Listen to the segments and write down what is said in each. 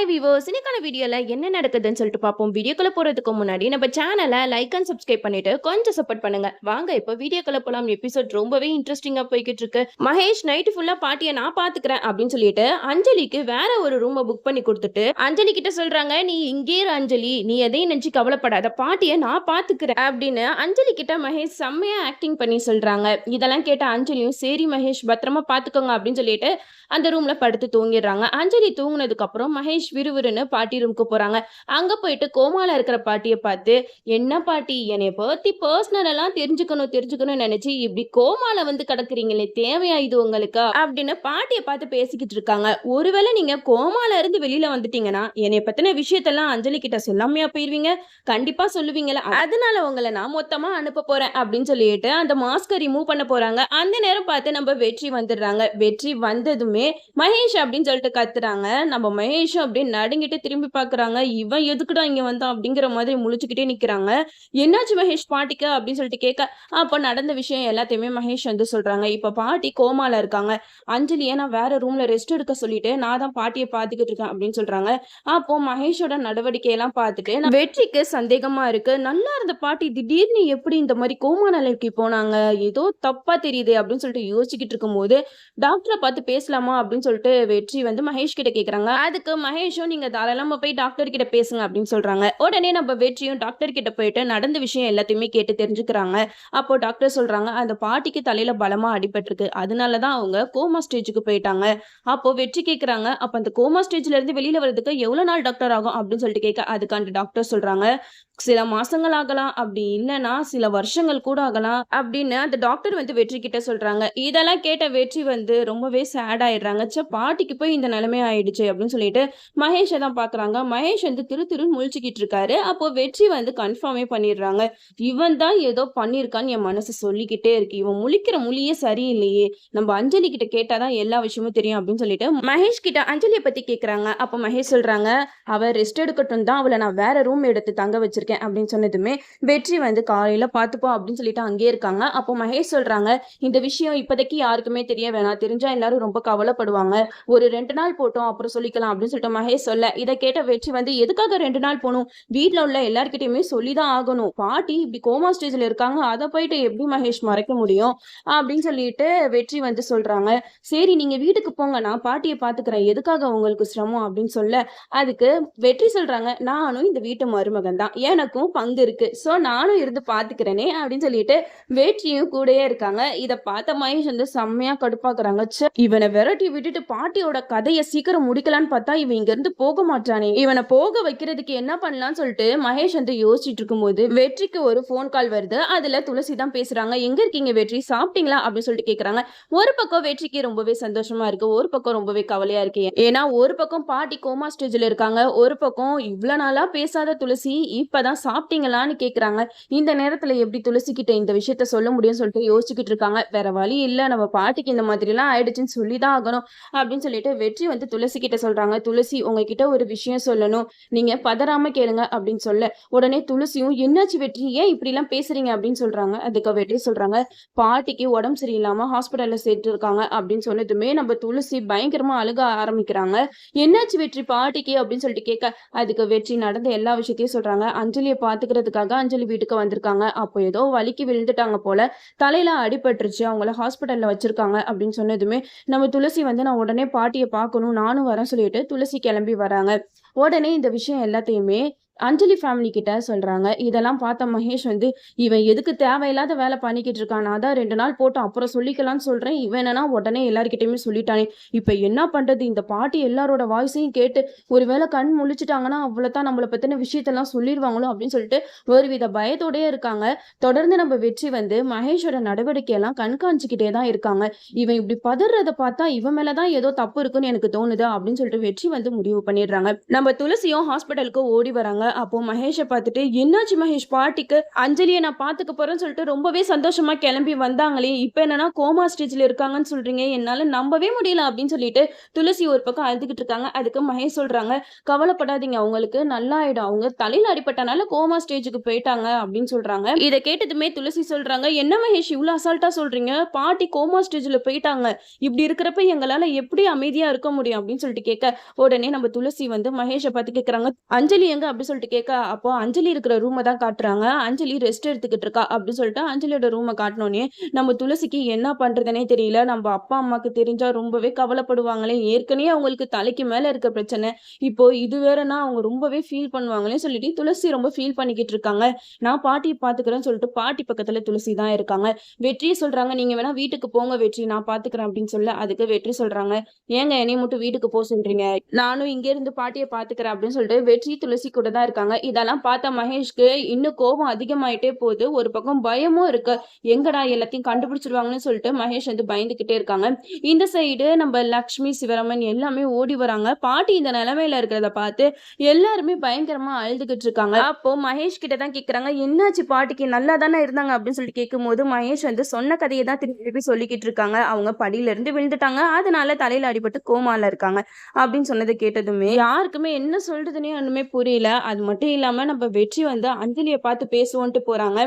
Hi விவோஸ் இன்னைக்கான வீடியோவில் என்ன நடக்குதுன்னு சொல்லிட்டு பார்ப்போம். வீடியோக்குள்ளே போகிறதுக்கு முன்னாடி நம்ம சேனலை லைக் அண்ட் சப்ஸ்கிரைப் பண்ணிட்டு கொஞ்சம் சப்போர்ட் பண்ணுங்க. வாங்க இப்போ வீடியோக்குள்ள போலாம். எபிசோட் ரொம்பவே இன்ட்ரெஸ்டிங்காக போய்கிட்டு இருக்கு. மகேஷ் நைட்டு ஃபுல்லாக பாட்டியை நான் பார்த்துக்கிறேன் அப்படின்னு சொல்லிட்டு அஞ்சலிக்கு வேற ஒரு ரூமை புக் பண்ணி கொடுத்துட்டு அஞ்சலி கிட்ட சொல்றாங்க நீ இங்கே அஞ்சலி. நீ எதையும் நினச்சி கவலைப்படாத. பாட்டியை நான் பார்த்துக்கிறேன் அப்படின்னு அஞ்சலி கிட்ட மகேஷ் செம்மையா ஆக்டிங் பண்ணி சொல்றாங்க. இதெல்லாம் கேட்ட அஞ்சலியும் சரி மகேஷ் பத்திரமா பார்த்துக்கோங்க அப்படின்னு சொல்லிட்டு அந்த ரூம்ல படுத்து தூங்கிடுறாங்க. அஞ்சலி தூங்கினதுக்கப்புறம் மகேஷ் விறுவிறுன்னு பாட்டி ரூமுக்கு போறாங்க. அங்க போயிட்டு கோமால இருக்கிற பாட்டியை பார்த்து என்ன பாட்டி? என்னைய பத்தி பர்சனல் எல்லாம் தெரிஞ்சுக்கணும் தெரிஞ்சுக்கணும்னு நினைச்சு இப்படி கோமால வந்து கிடக்குறீங்களே தேவையா இது உங்களுக்கு? அப்படின்னு பாட்டியை பார்த்து பேசிக்கிட்டு இருக்காங்க. ஒருவேளை நீங்க கோமால இருந்து வெளியில வந்துட்டீங்கன்னா என்னைய பத்தின விஷயத்தெல்லாம் அஞ்சலி கிட்ட சொல்லாமையா போயிருவீங்க? கண்டிப்பா சொல்லுவீங்களா? அதனால உங்களை நான் மொத்தமா அனுப்ப போறேன் அப்படின்னு சொல்லிட்டு அந்த மாஸ்கை ரிமூவ் பண்ண போறாங்க. அந்த நேரம் பார்த்து நம்ம வெற்றி வந்துடுறாங்க. வெற்றி வந்ததுமே மகேஷ் அப்படின்னு சொல்லிட்டு கத்துறாங்க. நம்ம மகேஷும் அப்படியே நடுங்கிட்டு திரும்பி பாக்குறாங்க. இவன் எதுக்குடா இங்க வந்தான் அப்படிங்கிற மாதிரி முழிச்சுக்கிட்டே நிக்கிறாங்க. என்னாச்சு மகேஷ் பாட்டிக்கு அப்படின்னு சொல்லிட்டு கேட்க அப்போ நடந்த விஷயம் எல்லாத்தையுமே மகேஷ் வந்து சொல்றாங்க. இப்ப பாட்டி கோமால இருக்காங்க. அஞ்சலியை நான் வேற ரூம்ல ரெஸ்ட் எடுக்க சொல்லிட்டு நான் தான் பாட்டியை பார்த்துக்கிட்டு இருக்கேன் அப்படின்னு சொல்றாங்க. அப்போ மகேஷோட நடவடிக்கையெல்லாம் பார்த்துட்டு நான் வெற்றிக்கு சந்தேகமா இருக்கு. நல்லா இருந்த பாட்டி திடீர்னு எப்படி இந்த மாதிரி கோமா நிலைக்கு போனாங்க? ஏதோ தப்பா தெரியுது அப்படின்னு சொல்லிட்டு யோசிச்சுக்கிட்டு இருக்கும்போது டாக்டரை பார்த்து பேசலாமா? அப்படின்னு சொல்லிட்டு வெற்றி வந்து மகேஷ் கிட்ட கேக்குறாங்க. அதுக்கு மகேஷ் விஷயம் நீங்கள் தாராளமாக போய் டாக்டர் கிட்ட பேசுங்க அப்படின்னு சொல்கிறாங்க உடனே நம்ம வெற்றியும் டாக்டர் கிட்ட போயிட்டு நடந்த விஷயம் எல்லாத்தையுமே கேட்டு தெரிஞ்சுக்கிறாங்க. அப்போ டாக்டர் சொல்கிறாங்க அந்த பாட்டிக்கு தலையில் பலமாக அடிபட்டிருக்கு. அதனாலதான் அவங்க கோமா ஸ்டேஜுக்கு போயிட்டாங்க. அப்போ வெற்றி கேட்குறாங்க அப்போ அந்த கோமா ஸ்டேஜ்லேருந்து வெளியில் வர்றதுக்கு எவ்வளோ நாள் டாக்டர் ஆகும் அப்படின்னு சொல்லிட்டு கேட்க அதுக்காண்டி டாக்டர் சொல்கிறாங்க சில மாசங்கள் ஆகலாம். அப்படி இல்லைன்னா சில வருஷங்கள் கூட ஆகலாம் அப்படின்னு அந்த டாக்டர் வந்து வெற்றி கிட்ட சொல்றாங்க. இதெல்லாம் கேட்ட வெற்றி வந்து ரொம்பவே சேட் ஆயிடுறாங்க. ச்சே பாட்டிக்கு போய் இந்த நிலைமை ஆயிடுச்சு அப்படின்னு சொல்லிட்டு மகேஷை தான் பார்க்குறாங்க மகேஷ் வந்து திரு திருன்னு முழிச்சுக்கிட்டு இருக்காரு. அப்போ வெற்றி வந்து கன்ஃபார்மே பண்ணிடுறாங்க. இவன் தான் ஏதோ பண்ணியிருக்கான்னு என் மனசு சொல்லிக்கிட்டே இருக்கு. இவன் முழிக்கிற மொழியே சரியில்லையே. நம்ம அஞ்சலி கிட்ட கேட்டாதான் எல்லா விஷயமும் தெரியும் அப்படின்னு சொல்லிட்டு மகேஷ் கிட்ட அஞ்சலியை பத்தி கேட்குறாங்க அப்போ மகேஷ் சொல்றாங்க அவ ரெஸ்ட் எடுக்கட்டும் தான். அவளை நான் வேற ரூம் எடுத்து தங்க வச்சிருக்கேன். அப்படின்னு சொன்னதுமே வெற்றி வந்து காலையில பார்த்துப்போம் அப்படின்னு சொல்லிட்டு அங்கேயே இருக்காங்க. அப்போ மகேஷ் சொல்றாங்க இந்த விஷயம் இப்போதைக்கு யாருக்குமே தெரிய வேணாம். தெரிஞ்சா எல்லாரும் ரொம்ப கவலைப்படுவாங்க. ஒரு ரெண்டு நாள் போட்டோம். அப்புறம் சொல்லிக்கலாம். அப்படின்னு சொல்லிட்டு மகேஷ் சொல்ல இதை கேட்ட வெற்றி வந்து எதுக்காக ரெண்டு நாள் போகணும்? வீட்டில் உள்ள எல்லார்கிட்டயுமே சொல்லிதான் ஆகணும். பாட்டி இப்படி கோமா ஸ்டேஜில் இருக்காங்க அதை போயிட்டு எப்படி மகேஷ் மறைக்க முடியும்? அப்படின்னு சொல்லிட்டு வெற்றி வந்து சொல்றாங்க. சரி நீங்க வீட்டுக்கு போங்க. நான் பாட்டியை பாத்துக்கிறேன். எதுக்காக உங்களுக்கு சிரமம்? அப்படின்னு சொல்ல அதுக்கு வெற்றி சொல்றாங்க நானும் இந்த வீட்டு மருமகன் தான். எனக்கும் பங்கு இருக்கு. ஸோ நானும் இருந்து பாத்துக்கிறேனே. அப்படின்னு சொல்லிட்டு வெற்றியும் கூடயே இருக்காங்க. இதை பார்த்த மகேஷ் வந்து செம்மையா கடுப்பாக்குறாங்க. இவனை விரட்டி விட்டுட்டு பாட்டியோட கதையை சீக்கிரம் முடிக்கலான்னு பார்த்தா இவங்க இருந்து போக மாட்டானே. இவனை போக வைக்கிறதுக்கு என்ன பண்ணலாம்னு சொல்லிட்டு மகேஷ் வந்து யோசிச்சுட்டு இருக்கும்போது வெற்றிக்கு ஒரு ஃபோன் கால் வருது. அதுல துளசி தான் பேசுறாங்க. எங்க இருக்கீங்க வெற்றி? சாப்பிட்டீங்களா? அப்படின்னு சொல்லிட்டு கேக்குறாங்க. ஒரு பக்கம் வெற்றிக்கு ரொம்பவே சந்தோஷமா இருக்கு. ஒரு பக்கம் ரொம்பவே கவலையா இருக்கு. ஏன்னா ஒரு பக்கம் பாட்டி கோமா ஸ்டேஜ்ல இருக்காங்க. ஒரு பக்கம் இவ்வளவு நாளா பேசாத துளசி இப்பதான் சாப்பிட்டீங்களான்னு கேக்குறாங்க. இந்த நேரத்துல எப்படி துளசி கிட்ட இந்த விஷயத்த சொல்ல முடியும்னு சொல்லிட்டு யோசிச்சுக்கிட்டு இருக்காங்க. வேற வழி இல்ல. நம்ம பாட்டிக்கு இந்த மாதிரி எல்லாம் ஆயிடுச்சுன்னு சொல்லிதான் ஆகணும் அப்படின்னு சொல்லிட்டு வெற்றி வந்து துளசி கிட்ட சொல்றாங்க. துளசி உங்ககிட்ட ஒரு விஷயம் சொல்லணும். நீங்க பதறாம கேளுங்க அப்படின்னு சொல்ல. உடனே துளசியும் என்னாச்சு வெற்றி? ஏன் இப்படி எல்லாம் பேசுறீங்க? அப்படின்னு சொல்றாங்க. அதுக்கு வெற்றி சொல்றாங்க. பாட்டிக்கு உடம்பு சரியில்லாம ஹாஸ்பிட்டல்ல சேர்த்து இருக்காங்க அப்படின்னு சொன்னதுமே நம்ம துளசி பயங்கரமா அழுக ஆரம்பிக்கிறாங்க. என்னாச்சு வெற்றி பாட்டிக்கு? அப்படின்னு சொல்லிட்டு கேட்க அதுக்கு வெற்றி நடந்த எல்லா விஷயத்தையும் சொல்றாங்க. அஞ்சலியை பாத்துக்கிறதுக்காக அஞ்சலி வீட்டுக்கு வந்திருக்காங்க. அப்போ ஏதோ வலிக்கு விழுந்துட்டாங்க போல. தலையில அடிபட்டுருச்சு. அவங்கள ஹாஸ்பிட்டல்ல வச்சிருக்காங்க அப்படின்னு சொன்னதுமே நம்ம துளசி வந்து நான் உடனே பாட்டியை பார்க்கணும். நானும் வரேன் சொல்லிட்டு துளசி கிளம்பி வராங்க. உடனே இந்த விஷயம் எல்லாத்தையுமே அஞ்சலி ஃபேமிலி கிட்ட சொல்றாங்க. இதெல்லாம் பார்த்த மகேஷ் வந்து இவன் எதுக்கு தேவையில்லாத வேலை பண்ணிக்கிட்டு இருக்கான். நான் தான் ரெண்டு நாள் போட்டு அப்புறம் சொல்லிக்கலாம்னு சொல்றேன். இவன் என்னன்னா உடனே எல்லார்கிட்டயுமே சொல்லிட்டானே. இப்ப என்ன பண்றது? இந்த பாட்டி எல்லாரோட வாய்ஸையும் கேட்டு ஒருவேளை கண் முழிச்சிட்டாங்கன்னா அவ்வளவுதான் நம்மளை பத்தின விஷயத்தெல்லாம் சொல்லிடுவாங்களோ? அப்படின்னு சொல்லிட்டு ஒருவித பயத்தோடயே இருக்காங்க. தொடர்ந்து நம்ம வெற்றி வந்து மகேஷோட நடவடிக்கையெல்லாம் கண்காணிச்சுக்கிட்டே தான் இருக்காங்க. இவன் இப்படி பதறத பார்த்தா இவன் மேலதான் ஏதோ தப்பு இருக்குன்னு எனக்கு தோணுது அப்படின்னு சொல்லிட்டு வெற்றி வந்து முடிவு பண்ணிடுறாங்க. நம்ம துளசியும் ஹாஸ்பிட்டலுக்கு ஓடி வராங்க. அப்போ மகேஷை பார்த்துட்டு என்னாச்சு மகேஷ்? பாட்டிக்கு அஞ்சலியை நான் பார்த்துக்க போறேன்னு சொல்லிட்டு ரொம்பவே சந்தோஷமா கிளம்பி வந்தாங்களே. இப்போ என்னன்னா கோமா ஸ்டேஜ்ல இருக்காங்கன்னு சொல்றீங்க. என்னால நம்பவே முடியல அப்படின்னு சொல்லிட்டு துளசி ஒரு பக்கம் அழுதுகிட்டு இருக்காங்க. அதுக்கு மகேஷ் சொல்றாங்க கவலைப்படாதீங்க அவங்களுக்கு நல்லா ஆயிடும் அவங்க தலையில அடிபட்டனால கோமா ஸ்டேஜுக்கு போயிட்டாங்க அப்படின்னு சொல்றாங்க. இதை கேட்டதுமே துளசி சொல்றாங்க என்ன மகேஷ் இவ்வளவு அசால்ட்டா சொல்றீங்க? பாட்டி கோமா ஸ்டேஜ்ல போயிட்டாங்க. இப்படி இருக்கிறப்ப எங்களால எப்படி அமைதியா இருக்க முடியும்? அப்படின்னு சொல்லிட்டு கேட்க உடனே நம்ம துளசி வந்து மகேஷை பார்த்து கேட்கறாங்க அஞ்சலி எங்க? அப்படி சொல்லிட்டு கேட்க அப்போ அஞ்சலி இருக்கிற ரூமை தான் காட்டுறாங்க. அஞ்சலி ரெஸ்ட் எடுத்துக்கிட்டு இருக்கா அப்படின்னு சொல்லிட்டு அஞ்சலியோட ரூமை காட்டினோன்னே நம்ம துளசிக்கு என்ன பண்றதுனே தெரியல. நம்ம அப்பா அம்மாக்கு தெரிஞ்சா ரொம்பவே கவலைப்படுவாங்களே. ஏற்கனவே அவங்களுக்கு தலைக்கு மேல இருக்க பிரச்சனை. இப்போ இது வேறனா அவங்க ரொம்பவே ஃபீல் பண்ணுவாங்களே சொல்லிட்டு துளசி ரொம்ப ஃபீல் பண்ணிக்கிட்டு இருக்காங்க. நான் பாட்டியை பாத்துக்கிறேன்னு சொல்லிட்டு பாட்டி பக்கத்துல துளசி தான் இருக்காங்க. வெற்றியை சொல்றாங்க நீங்க வேணா வீட்டுக்கு போங்க வெற்றி நான் பாத்துக்கிறேன் அப்படின்னு சொல்ல அதுக்கு வெற்றி சொல்றாங்க. ஏங்க என்னை மட்டும் வீட்டுக்கு போக சொல்றீங்க? நானும் இங்க இருந்து பாட்டியை பாத்துக்கிறேன் அப்படின்னு சொல்லிட்டு வெற்றி துளசி கூட தான் இருக்காங்க. இதெல்லாம் பார்த்த மகேஷ்க்கு இன்னும் கோபம் அதிகமாயிட்டே போகுது. ஒரு பக்கம் பயமும் இருக்கு. எங்கடா எல்லாத்தையும் கண்டுபிடிச்சிருவாங்கன்னு சொல்லிட்டு மகேஷ் வந்து பயந்துகிட்டே இருக்காங்க. இந்த சைடு நம்ம லக்ஷ்மி சிவராமன் எல்லாமே ஓடி வராங்க. பாட்டி இந்த நிலைமையில இருக்கிறத பார்த்து எல்லாருமே பயங்கரமா அழுதுகிட்டு இருக்காங்க. அப்போ மகேஷ் கிட்ட தான் கேக்குறாங்க. என்னாச்சு பாட்டிக்கு? நல்லா தானே இருந்தாங்க? அப்படின்னு சொல்லிட்டு கேட்கும்போது மகேஷ் வந்து சொன்ன கதையை தான் திருப்பி திருப்பி சொல்லிக்கிட்டு இருக்காங்க. அவங்க படியில இருந்து விழுந்துட்டாங்க. அதனால தலையில அடிபட்டு கோமால இருக்காங்க அப்படின்னு சொன்னதை கேட்டதுமே யாருக்குமே என்ன சொல்றதுன்னே ஒண்ணுமே புரியல. அது மட்டும் இல்லாமல் நம்ம வெற்றி வந்து அஞ்சலியை பார்த்து பேசுவோன்ட்டு போகிறாங்க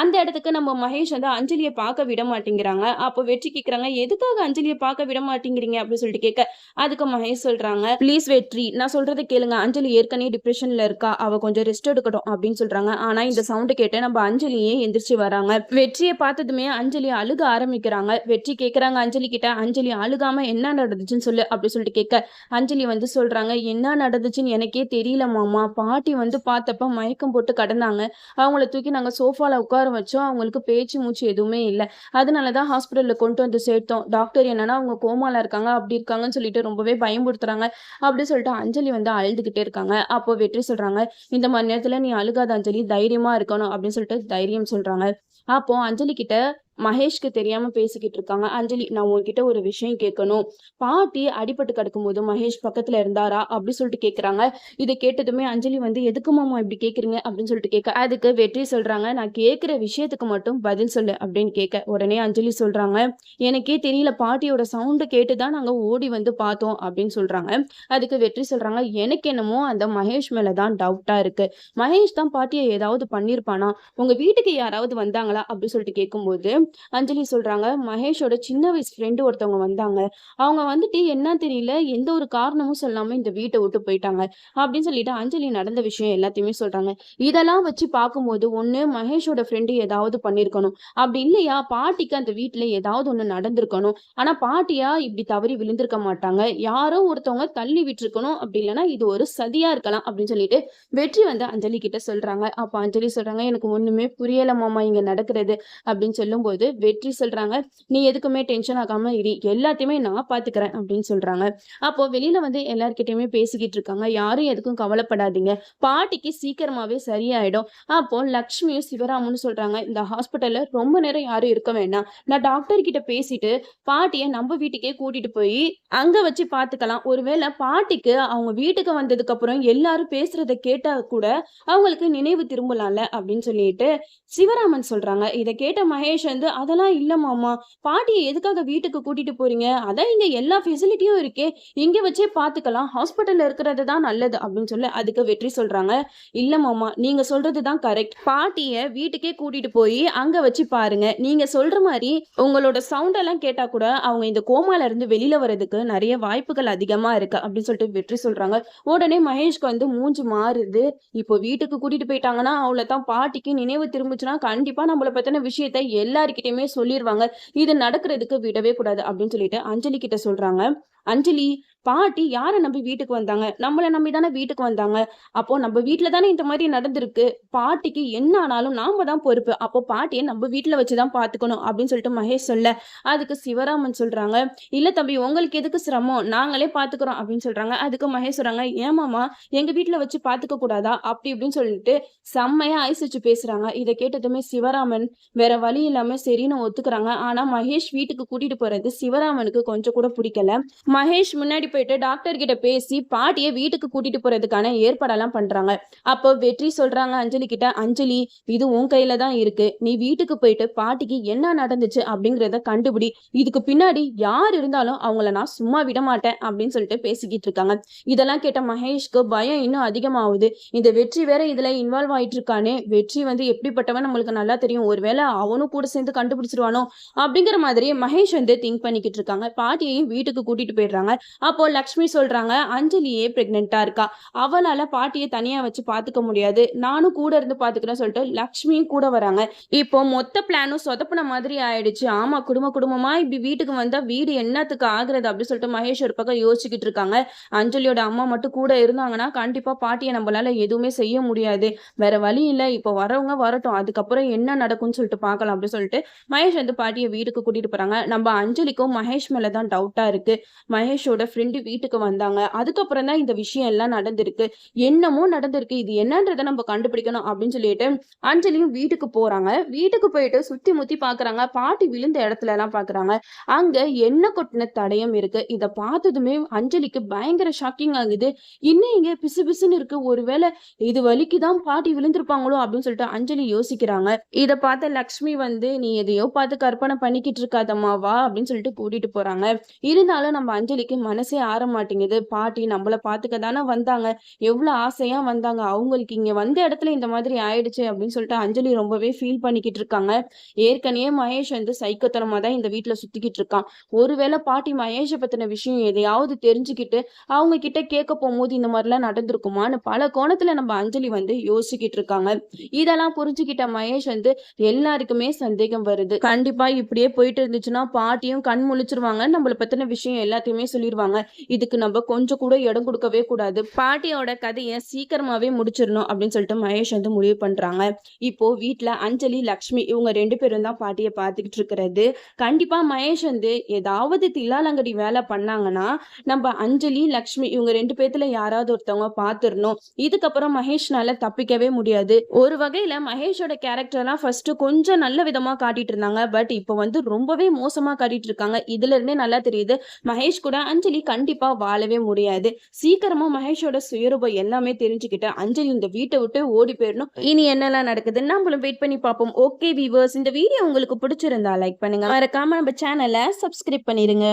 அந்த இடத்துக்கு நம்ம மகேஷ் வந்து அஞ்சலியை பார்க்க விட மாட்டேங்கிறாங்க. அப்போ வெற்றி கேட்குறாங்க எதுக்காக அஞ்சலியை பார்க்க விட மாட்டேங்கிறீங்க? அப்படின்னு சொல்லிட்டு கேட்க அதுக்கு மகேஷ் சொல்கிறாங்க ப்ளீஸ் வெற்றி நான் சொல்கிறத கேளுங்க. அஞ்சலி ஏற்கனவே டிப்ரெஷனில் இருக்கா. அவள் கொஞ்சம் ரெஸ்ட் எடுக்கட்டும் அப்படின்னு சொல்கிறாங்க ஆனால் இந்த சவுண்ட் கேட்டு நம்ம அஞ்சலியே எந்திரிச்சு வராங்க. வெற்றியை பார்த்ததுமே அஞ்சலி அழுக ஆரம்பிக்கிறாங்க. வெற்றி கேட்குறாங்க அஞ்சலி கிட்ட அஞ்சலி அழுகாம என்ன நடந்துச்சுன்னு சொல்லு அப்படின்னு சொல்லிட்டு கேட்க அஞ்சலி வந்து சொல்கிறாங்க என்ன நடந்துச்சுன்னு எனக்கே தெரியல மாமா. பாட்டி வந்து பார்த்தப்ப மயக்கம் போட்டு கடந்தாங்க. அவங்கள தூக்கி நாங்கள் சோஃபாவில் உட்கார வச்சோம். அவங்களுக்கு பேச்சு மூச்சு எதுவுமே இல்லை. அதனால தான் ஹாஸ்பிட்டலில் கொண்டு வந்து சேர்த்தோம். டாக்டர் என்னன்னா அவங்க கோமால இருக்காங்க அப்படி இருக்காங்கன்னு சொல்லிட்டு ரொம்பவே பயமுறுத்துறாங்க. அப்படி சொல்லிட்டு அஞ்சலி வந்து அழுதுகிட்டே இருக்காங்க. அப்போ வெற்றி சொல்றாங்க இந்த மாதிரி நேரத்தில் நீ அழுகாத அஞ்சலி தைரியமா இருக்கணும். அப்படின்னு சொல்லிட்டு தைரியம் சொல்றாங்க. அப்போ அஞ்சலி கிட்ட மகேஷ்க்கு தெரியாம பேசிக்கிட்டு இருக்காங்க. அஞ்சலி நான் உங்ககிட்ட ஒரு விஷயம் கேட்கணும். பாட்டி அடிபட்டு கிடக்கும்போது மகேஷ் பக்கத்துல இருந்தாரா? அப்படி சொல்லிட்டு கேக்குறாங்க. இதை கேட்டதுமே அஞ்சலி வந்து எதுக்கு மாமா இப்படி கேக்குறீங்க? அப்படின்னு சொல்லிட்டு கேட்க அதுக்கு வெற்றி சொல்றாங்க. நான் கேக்குற விஷயத்துக்கு மட்டும் பதில் சொல்லு அப்படின்னு கேட்க உடனே அஞ்சலி சொல்றாங்க எனக்கே தெரியல. பாட்டியோட சவுண்டு கேட்டுதான் நாங்க ஓடி வந்து பார்த்தோம் அப்படின்னு சொல்றாங்க. அதுக்கு வெற்றி சொல்றாங்க எனக்கு என்னமோ அந்த மகேஷ் மேலதான் டவுட்டா இருக்கு. மகேஷ் தான் பாட்டியை ஏதாவது பண்ணிருப்பானா? உங்க வீட்டுக்கு யாராவது வந்தாங்களா? அப்படின்னு சொல்லிட்டு கேட்கும்போது அஞ்சலி சொல்றாங்க. மகேஷோட சின்ன வயசு ஃப்ரெண்டு ஒருத்தவங்க வந்தாங்க. அவங்க வந்துட்டு என்ன தெரியல? எந்த ஒரு காரணமும் சொல்லாம இந்த வீட்டை விட்டு போயிட்டாங்க. அப்படின்னு சொல்லிட்டு அஞ்சலி நடந்த விஷயம் எல்லாத்தையுமே சொல்றாங்க. இதெல்லாம் வச்சு பார்க்கும்போது ஒண்ணு மகேஷோட ஃப்ரெண்டு ஏதாவது பண்ணிருக்கணும். அப்படி இல்லையா? பாட்டிக்கு அந்த வீட்டுல ஏதாவது ஒண்ணு நடந்திருக்கணும். ஆனா பாட்டியா இப்படி தவறி விழுந்திருக்க மாட்டாங்க. யாரோ ஒருத்தவங்க தள்ளி விட்டுருக்கணும். அப்படி இல்லைன்னா இது ஒரு சதியா இருக்கலாம் அப்படின்னு சொல்லிட்டு வெற்றி வந்து அஞ்சலி கிட்ட சொல்றாங்க. அப்ப அஞ்சலி சொல்றாங்க எனக்கு ஒண்ணுமே புரியல மாமா இங்க நடக்கிறது. அப்படின்னு சொல்லும்போது வெற்றி சொல்றாங்க. நீ எதுக்குமே டென்ஷன் ஆகாம இரு. எல்லாத்தையுமே நான் பாத்துக்கிறேன் அப்படின்னு சொல்றாங்க. அப்போ வெளியில வந்து எல்லார்கிட்டயுமே பேசிக்கிட்டு இருக்காங்க. யாரும் எதுக்கும் கவலைப்படாதீங்க. பாட்டிக்கு சீக்கிரமாவே சரியாயிடும். அப்போ லக்ஷ்மியும் சிவராமுன்னு சொல்றாங்க. இந்த ஹாஸ்பிட்டல்ல ரொம்ப நேரம் யாரும் இருக்க வேண்டாம். நான் டாக்டர் கிட்ட பேசிட்டு பாட்டியை நம்ம வீட்டுக்கே கூட்டிட்டு போய் அங்க வச்சு பாத்துக்கலாம். ஒருவேளை பாட்டிக்கு அவங்க வீட்டுக்கு வந்ததுக்கு அப்புறம் எல்லாரும் பேசுறத கேட்டா கூட அவங்களுக்கு நினைவு திரும்பலாம்ல அப்படின்னு சொல்லிட்டு சிவராமன் சொல்றாங்க. இதை கேட்ட மகேஷ் வந்து அதெல்லாம் இல்ல மாமா. பாட்டியை எதுக்காக வீட்டுக்கு கூட்டிட்டு போறீங்க? அதான் இங்க எல்லா ஃபெசிலிட்டியும் இருக்கே. இங்க வச்சே பாத்துக்கலாம். ஹாஸ்பிட்டல்ல இருக்கிறது தான் நல்லது அப்படின்னு சொல்லி அதுக்கு வெற்றி சொல்றாங்க. இல்ல மாமா நீங்க சொல்றது தான் கரெக்ட் பாட்டிய வீட்டுக்கே கூட்டிட்டு போய் அங்க வச்சு பாருங்க. நீங்க சொல்ற மாதிரி உங்களோட சவுண்ட் எல்லாம் கேட்டா கூட அவங்க இந்த கோமால இருந்து வெளியில வர்றதுக்கு நிறைய வாய்ப்புகள் அதிகமா இருக்கு அப்படின்னு சொல்லிட்டு வெற்றி சொல்றாங்க. உடனே மகேஷ்க்கு வந்து மூஞ்சி மாறுது. இப்போ வீட்டுக்கு கூட்டிட்டு போயிட்டாங்கன்னா அவ்வளவுதான் பாட்டிக்கு நினைவு திரும்பிச்சுன்னா கண்டிப்பா நம்மளை பத்தின விஷயத்த எல்லாருக்கிட்டையுமே சொல்லிடுவாங்க இது நடக்கிறதுக்கு விடவே கூடாது அப்படின்னு சொல்லிட்டு அஞ்சலி கிட்ட சொல்றாங்க. அஞ்சலி பாட்டி யாரை நம்பி வீட்டுக்கு வந்தாங்க? நம்மளை நம்பி தானே வீட்டுக்கு வந்தாங்க? அப்போ நம்ம வீட்டில் தானே இந்த மாதிரி நடந்திருக்கு. பாட்டிக்கு என்ன ஆனாலும் நாம தான் பொறுப்பு. அப்போ பாட்டியை நம்ம வீட்டில் வச்சு தான் பார்த்துக்கணும் அப்படின்னு சொல்லிட்டு மகேஷ் சொல்ல அதுக்கு சிவராமன் சொல்றாங்க இல்லை தம்பி உங்களுக்கு எதுக்கு சிரமம்? நாங்களே பார்த்துக்குறோம் அப்படின்னு சொல்றாங்க. அதுக்கு மகேஷ் சொல்றாங்க ஏமாமா எங்க வீட்டில் வச்சு பார்த்துக்க கூடாதா? அப்படி இப்படின்னு சொல்லிட்டு செம்மையா ஐஸ் வச்சு பேசுறாங்க. இதை கேட்டதுமே சிவராமன் வேற வழி இல்லாம சரின்னு ஒத்துக்கிறாங்க. ஆனா மகேஷ் வீட்டுக்கு கூட்டிட்டு போறது சிவராமனுக்கு கொஞ்சம் கூட பிடிக்கல. மகேஷ் முன்னாடி போயிட்டு டாக்டர் கிட்ட பேசி பாட்டியை வீட்டுக்கு கூட்டிட்டு போறதுக்கான ஏற்பாடெல்லாம் பண்றாங்க. அப்போ வெற்றி சொல்றாங்க அஞ்சலி கிட்ட அஞ்சலி இது உன் கையில தான் இருக்கு. நீ வீட்டுக்கு போயிட்டு பாட்டிக்கு என்ன நடந்துச்சு அப்படிங்கறத கண்டுபிடி. இதுக்கு பின்னாடி யார் இருந்தாலும் அவங்கள நான் சும்மா விட மாட்டேன் அப்படின்னு சொல்லிட்டு பேசிக்கிட்டு இருக்காங்க. இதெல்லாம் கேட்ட மகேஷ்க்கு பயம் இன்னும் அதிகமாகுது. இந்த வெற்றி வேற இதுல இன்வால்வ் ஆயிட்டு இருக்கானே. வெற்றி வந்து எப்படிப்பட்டவன் நம்மளுக்கு நல்லா தெரியும். ஒருவேளை அவனும் கூட சேர்ந்து கண்டுபிடிச்சிருவானோ அப்படிங்கிற மாதிரி மகேஷ் வந்து திங்க் பண்ணிக்கிட்டு இருக்காங்க. பாட்டியையும் வீட்டுக்கு கூட்டிட்டு போயிடுறாங்க. அப்போ லக்ஷ்மி சொல்றாங்க அஞ்சலியே பிரெக்னெண்டா இருக்கா. அவளால பாட்டியை தனியா வச்சு பாத்துக்க முடியாது. நானும் கூட இருந்து பாத்துக்கிறேன்னு சொல்லிட்டு லக்ஷ்மியும் கூட வராங்க. இப்போ மொத்த பிளானும் சொதப்பின மாதிரி ஆயிடுச்சு. ஆமா குடும்ப குடும்பமா இப்படி வீட்டுக்கு வந்தா வீடு என்னத்துக்கு ஆகுறது அப்படின்னு சொல்லிட்டு மகேஷ் ஒரு பக்கம் யோசிச்சுக்கிட்டு இருக்காங்க. அஞ்சலியோட அம்மா மட்டும் கூட இருந்தாங்கன்னா கண்டிப்பா பாட்டியை நம்மளால எதுவுமே செய்ய முடியாது. வேற வழி இல்ல. இப்போ வரவங்க வரட்டும். அதுக்கப்புறம் என்ன நடக்கும்னு சொல்லிட்டு பார்க்கலாம் அப்படின்னு சொல்லிட்டு மகேஷ் வந்து பாட்டியை வீட்டுக்கு கூட்டிட்டு போறாங்க. நம்ம அஞ்சலிக்கும் மகேஷ் மேலதான் டவுட்டா இருக்கு. மகேஷோட ஃப்ரெண்ட் வீட்டுக்கு வந்தாங்க. அதுக்கப்புறம் தான் இந்த விஷயம் எல்லாம் நடந்திருக்கு. என்னமோ நடந்திருக்கு. இது என்னன்றதை நம்ம கண்டுபிடிக்கணும் அப்படின்னு சொல்லிட்டு அஞ்சலியும் வீட்டுக்கு போறாங்க. வீட்டுக்கு போயிட்டு சுத்தி முத்தி பாக்குறாங்க. பாட்டி விழுந்த இடத்துல எல்லாம் பாக்குறாங்க. அங்க என்ன கொட்டின தடயம் இருக்கு? இத பார்த்ததுமே அஞ்சலிக்கு பயங்கர ஷாக்கிங் ஆகுது. இன்னும் இங்க பிசு பிசுன்னு இருக்கு. ஒருவேளை இது வலிக்குதான் பாட்டி விழுந்திருப்பாங்களோ அப்படின்னு சொல்லிட்டு அஞ்சலி யோசிக்கிறாங்க. இத பார்த்த லக்ஷ்மி வந்து நீ எதையோ பார்த்து கற்பனை பண்ணிக்கிட்டு இருக்காதம்மா வா அப்படின்னு சொல்லிட்டு கூட்டிட்டு போறாங்க. இருந்தாலும் நம்ம அஞ்சலிக்கு மனசே ஆற மாட்டேங்குது பாட்டி நம்மளை பார்த்துக்க தானே வந்தாங்க. எவ்வளோ ஆசையாக வந்தாங்க. அவங்களுக்கு இங்கே வந்த இடத்துல இந்த மாதிரி ஆயிடுச்சு அப்படின்னு சொல்லிட்டு அஞ்சலி ரொம்பவே ஃபீல் பண்ணிக்கிட்டு இருக்காங்க. ஏற்கனவே மகேஷ் வந்து சைக்கத்தனமாக தான் இந்த வீட்டில் சுற்றிக்கிட்டு இருக்கான். ஒருவேளை பாட்டி மகேஷை பற்றின விஷயம் எதையாவது தெரிஞ்சுக்கிட்டு அவங்க கிட்ட கேட்க போகும்போது இந்த மாதிரிலாம் நடந்திருக்குமான்னு பல கோணத்தில் நம்ம அஞ்சலி வந்து யோசிக்கிட்டு இருக்காங்க. இதெல்லாம் புரிஞ்சுக்கிட்ட மகேஷ் வந்து எல்லாருக்குமே சந்தேகம் வருது. கண்டிப்பாக இப்படியே போயிட்டு இருந்துச்சுன்னா பாட்டியும் கண் முழிச்சிருவாங்க நம்மளை பற்றின விஷயம் எல்லாத்தையுமே சொல்லிடுவாங்க. இதுக்கு நம்ம கொஞ்சம் கூட இடம் கொடுக்கவே கூடாது. பாட்டியோட கதையை சீக்கிரமாவே முடிச்சிடணும் அப்படின்னு சொல்லிட்டு மகேஷ் வந்து முடிவு பண்றாங்க. இப்போ வீட்டுல அஞ்சலி லக்ஷ்மி இவங்க ரெண்டு பேரும் தான் பாட்டியை பார்த்துக்கிட்டு இருக்கிறது. கண்டிப்பா மகேஷ் வந்து ஏதாவது தில்லாலங்கடி வேலை பண்ணாங்கன்னா நம்ம அஞ்சலி லக்ஷ்மி இவங்க ரெண்டு பேர்த்துல யாராவது ஒருத்தவங்க பார்த்துடணும். இதுக்கப்புறம் மகேஷ்னால தப்பிக்கவே முடியாது. ஒரு வகையில மகேஷோட கேரக்டர்லாம் ஃபர்ஸ்ட் கொஞ்சம் நல்ல விதமா காட்டிட்டு இருந்தாங்க. பட் இப்போ வந்து ரொம்பவே மோசமா காட்டிட்டு இருக்காங்க. இதுல இருந்தே நல்லா தெரியுது. மகேஷ் கூட அஞ்சலி கண்டிப்பா வாழவே முடியாது. சீக்கிரமா மகேஷோட சுயரூபம் எல்லாமே தெரிஞ்சுக்கிட்டு அஞ்சலி இந்த வீட்டை விட்டு ஓடி போயிடணும். இனி என்னெல்லாம் நடக்குது நம்மளும் வெயிட் பண்ணி பார்ப்போம். ஓகே வீவர்ஸ் இந்த வீடியோ உங்களுக்கு பிடிச்சிருந்தா லைக் பண்ணுங்க. மறக்காம நம்ம சேனலை சப்ஸ்கிரைப் பண்ணிருங்க.